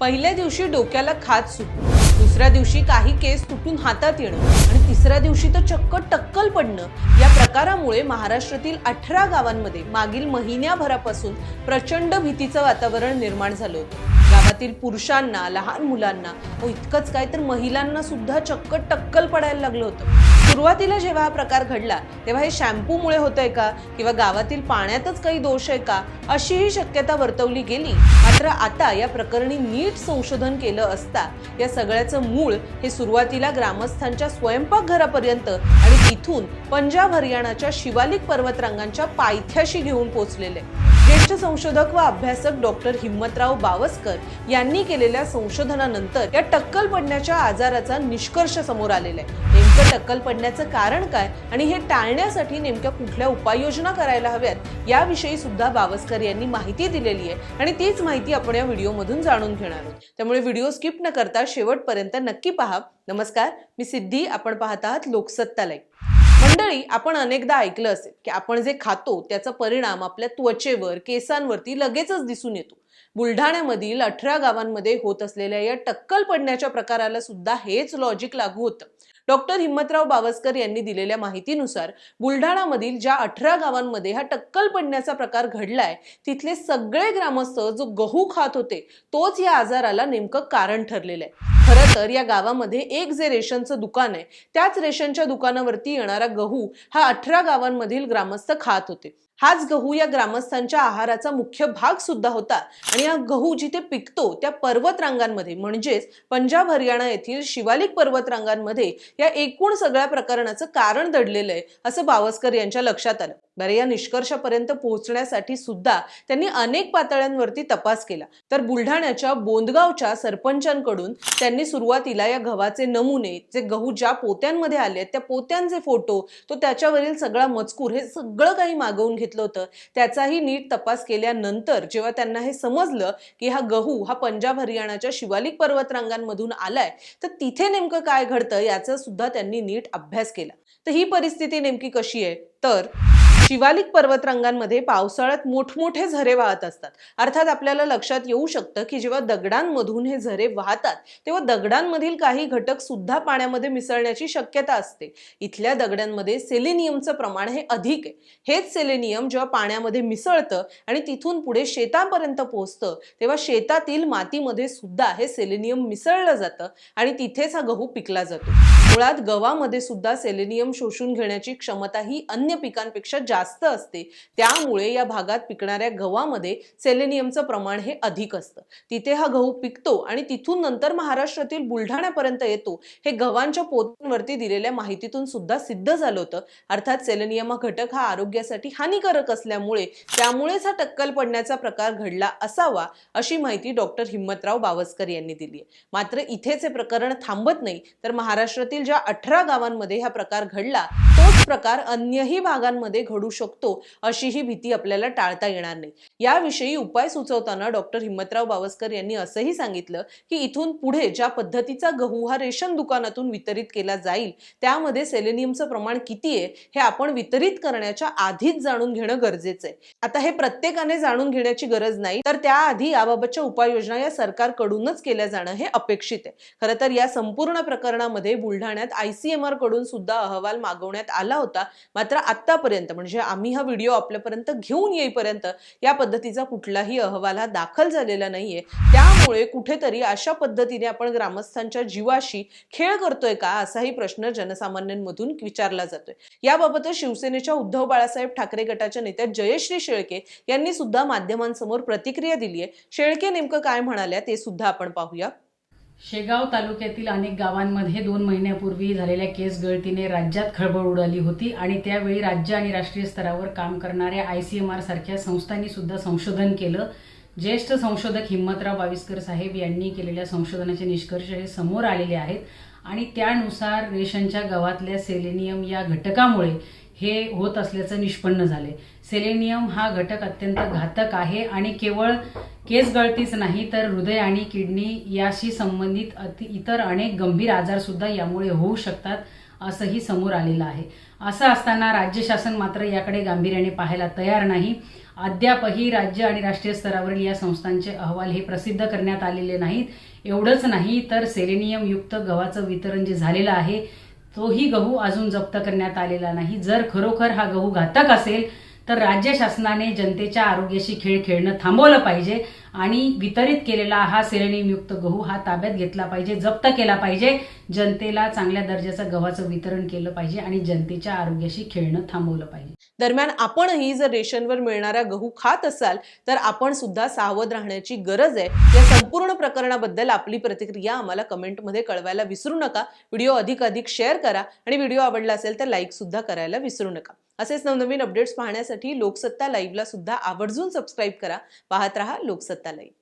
पहिल्या दिवशी डोक्याला खाज सुटणं दुसऱ्या दिवशी काही केस तुटून हातात येणं आणि तिसऱ्या दिवशी तर चक्क टक्कल पडणं या प्रकारामुळे महाराष्ट्रातील अठरा गावांमध्ये मागील महिन्याभरापासून प्रचंड भीतीचं वातावरण निर्माण झालं होतं. घरातील पुरुषांना लहान मुलांना व इतकंच काय तर महिलांना सुद्धा चक्क टक्कल पडायला लागलं होतं. सुरुवातीला जेव्हा हा प्रकार घडला तेव्हा हे शॅम्पूमुळे होतंय का? किंवा गावातील पाण्यातच काही दोष आहे का? अशीही शक्यता वर्तवली गेली. मात्र आता या प्रकरणी नीट संशोधन केलं असता या सगळ्याचं मूळ हे सुरुवातीला ग्रामस्थांच्या स्वयंपाकघरापर्यंत आणि तिथून पंजाब हरियाणाच्या शिवालिक पर्वतरांगांच्या पायथ्याशी घेऊन पोचलेले ज्येष्ठ संशोधक व अभ्यासक डॉक्टर हिम्मतराव बावस्कर यांनी केलेल्या संशोधनानंतर या टक्कल पडण्याच्या आजाराचा निष्कर्ष समोर आलेला आहे. नेमकं टक्कल पडण्याचं कारण काय आणि हे टाळण्यासाठी नेमक्या कुठल्या उपाययोजना करायला हव्यात याविषयी सुद्धा बावस्कर यांनी माहिती दिलेली आहे आणि तीच माहिती आपण या व्हिडिओमधून जाणून घेणार आहोत. त्यामुळे व्हिडिओ स्किप न करता शेवटपर्यंत नक्की पहा. नमस्कार मी सिद्धी. आपण पाहत आहात लोकसत्ता लाईक मंडळी आपण अनेकदा ऐकलं असेल की आपण जे खातो त्याचा परिणाम आपल्या त्वचेवर केसांवरती लगेचच दिसून येतो. बुलढाण्यामधील अठरा गावांमध्ये होत असलेल्या या टक्कल पडण्याच्या प्रकाराला सुद्धा हेच लॉजिक लागू होतं. डॉक्टर हिम्मतराव बावस्कर यांनी दिलेल्या माहितीनुसार बुलढाणामधील ज्या अठरा गावांमध्ये हा टक्कल पडण्याचा प्रकार घडलाय तिथले सगळे ग्रामस्थ जो गहू खात होते तोच या आजाराला नेमकं कारण ठरलेलं आहे. खरं तर या गावामध्ये एक जे रेशनचं दुकान आहे त्याच रेशनच्या दुकानावरती येणारा गहू हा अठरा गावांमधील ग्रामस्थ खात होते. हाच गहू या ग्रामस्थांच्या आहाराचा मुख्य भाग सुद्धा होता. आणि हा गहू जिथे पिकतो त्या पर्वत रांगांमध्ये म्हणजेच पंजाब हरियाणा येथील शिवालिक पर्वत रांगांमध्ये या एकूण सगळ्या प्रकरणाचं कारण दडलेलं आहे असं बावस्कर यांच्या लक्षात आलं. बरं या निष्कर्षापर्यंत पोहोचण्यासाठी सुद्धा त्यांनी अनेक पातळ्यांवरती तपास केला. तर बुलढाण्याच्या बोंदगावच्या सरपंचांकडून त्यांनी सुरुवातीला या गव्हाचे नमुने जे गहू ज्या पोत्यांमध्ये आले त्या पोत्यांचे फोटो तो त्याच्यावरील सगळा मजकूर हे सगळं काही मागवून घेतलं. होतं. त्याचाही नीट तपास केल्यानंतर जेव्हा त्यांना हे समजलं की हा गहू हा पंजाब हरियाणाच्या शिवालिक पर्वतरांगांमधून आलाय तर तिथे नेमकं काय घडतं याचा सुद्धा त्यांनी नीट अभ्यास केला. तर ही परिस्थिती नेमकी कशी आहे? तर शिवालिक पर्वतरांगांमध्ये पावसाळ्यात मोठमोठे झरे वाहत असतात. अर्थात आपल्याला लक्षात येऊ शकतं की जेव्हा दगडांमधून हे झरे वाहतात तेव्हा दगडांमधील काही घटक सुद्धा पाण्यामध्ये मिसळण्याची शक्यता असते. इथल्या दगडांमध्ये सेलेनियमचं प्रमाण हे अधिक आहे. हेच सेलेनियम जेव्हा पाण्यामध्ये मिसळतं आणि तिथून पुढे शेतापर्यंत पोहोचतं तेव्हा शेतातील मातीमध्ये सुद्धा हे सेलेनियम मिसळलं जातं आणि तिथेच हा गहू पिकला जातो. मुळात गव्हामध्ये सुद्धा सेलेनियम शोषून घेण्याची क्षमता ही अन्य पिकांपेक्षा जास्त जास्त असते त्यामुळे या भागात पिकणाऱ्या गव्हामध्ये सेलेनियमचं प्रमाण हे अधिक असतं. तिथे हा गहू पिकतो आणि तिथून नंतर महाराष्ट्रातील बुलढाण्यापर्यंत येतो हे गव्हांच्या पोतांवरती दिलेल्या माहितीतून सुद्धा सिद्ध झालं होतं. अर्थात सेलेनियम हा घटक हा आरोग्यासाठी हानिकारक असल्यामुळे त्यामुळेच हा टक्कल पडण्याचा प्रकार घडला असावा अशी माहिती डॉक्टर हिम्मतराव बावस्कर यांनी दिली आहे. मात्र इथेच हे प्रकरण थांबत नाही तर महाराष्ट्रातील ज्या अठरा गावांमध्ये हा प्रकार घडला तोच प्रकार अन्यही भागांमध्ये घडू शकतो अशी ही भीती आपल्याला टाळता येणार नाही. याविषयी उपाय सुचवताना डॉक्टर हिम्मतराव बावस्कर यांनी असंही सांगितलं की इथून पुढे ज्या पद्धतीचा गहू हा रेशन दुकानातून वितरित केला जाईल त्यामध्ये सेलेनियमचं प्रमाण किती आहे हे आपण वितरित करण्याच्या आधीच जाणून घेणं गरजेचं आहे. आता हे प्रत्येकाने जाणून घेण्याची गरज नाही तर त्याआधी याबाबतच्या उपाययोजना या सरकारकडूनच केल्या जाणं हे अपेक्षित आहे. खरं तर या संपूर्ण प्रकरणामध्ये बुलढाण्यात आयसीएमआरकडून सुद्धा अहवाल मागवण्यात आला होता मात्र आतापर्यंत म्हणजे म्हणजे आम्ही हा व्हिडिओ आपल्यापर्यंत घेऊन येईपर्यंत या पद्धतीचा कुठलाही अहवाल हा दाखल झालेला नाहीये. त्यामुळे कुठेतरी अशा पद्धतीने आपण ग्रामस्थांच्या जीवाशी खेळ करतोय का असाही प्रश्न जनसामान्यांमधून विचारला जातोय. याबाबत शिवसेनेच्या उद्धव बाळासाहेब ठाकरे गटाच्या नेत्या जयश्री शेळके यांनी सुद्धा माध्यमांसमोर प्रतिक्रिया दिली आहे शेळके नेमकं काय म्हणाल्या ते सुद्धा आपण पाहूया. शेगाव तालुक्यातील अनेक गावांमध्ये दोन महिन्यापूर्वी झालेल्या केस गळतीने राज्यात खळबळ उडाली होती आणि त्यावेळी राज्य आणि राष्ट्रीय स्तरावर काम करणाऱ्या आय सी एम आर सारख्या संस्थांनी सुद्धा संशोधन केलं. ज्येष्ठ संशोधक हिम्मतराव बाविस्कर साहेब यांनी केलेल्या संशोधनाचे निष्कर्ष हे समोर आलेले आहेत आणि त्यानुसार रेशनच्या गावातल्या सेलेनियम या घटकामुळे हे होत असल्याचं निष्पन्न झाले. सेलेनियम हा घटक अत्यंत घातक आहे आणि केवळ केस गळतीच नाही तर हृदय आणि किडनी याशी संबंधित अति इतर अनेक गंभीर आजार सुद्धा यामुळे होऊ शकतात असंही समोर आलेलं आहे. असं असताना राज्य शासन मात्र याकडे गांभीर्याने पाहायला तयार नाही. अद्यापही राज्य आणि राष्ट्रीय स्तरावरील या संस्थांचे अहवाल हे प्रसिद्ध करण्यात आलेले नाहीत. एवढंच नाही तर सेलेनियम युक्त गव्हाचं वितरण जे झालेलं आहे तोही गहू अजून जप्त करण्यात आलेला नाही. जर खरोखर हा गहू घातक असेल तर राज्य शासनाने जनतेच्या आरोग्याशी खेळ खेळणं थांबवलं पाहिजे आणि वितरित केलेला हा सेलेनियमयुक्त गहू हा ताब्यात घेतला पाहिजे जप्त केला पाहिजे. जनतेला चांगल्या दर्जाचं गव्हाचं वितरण केलं पाहिजे आणि जनतेच्या आरोग्याशी खेळणं थांबवलं पाहिजे. दरम्यान आपणही जर रेशनवर मिळणारा गहू खात असाल तर आपण सुद्धा सावध राहण्याची गरज आहे. या संपूर्ण प्रकरणाबद्दल आपली प्रतिक्रिया आम्हाला कमेंटमध्ये कळवायला विसरू नका. व्हिडिओ अधिक अधिक शेअर करा आणि व्हिडिओ आवडला असेल तर लाईक सुद्धा करायला विसरू नका. असेच नवनवीन अपडेट्स पाहण्यासाठी लोकसत्ता लाईव्हला सुद्धा आवर्जून सबस्क्राईब करा. पाहत रहा लोकसत्ता लाईव्ह.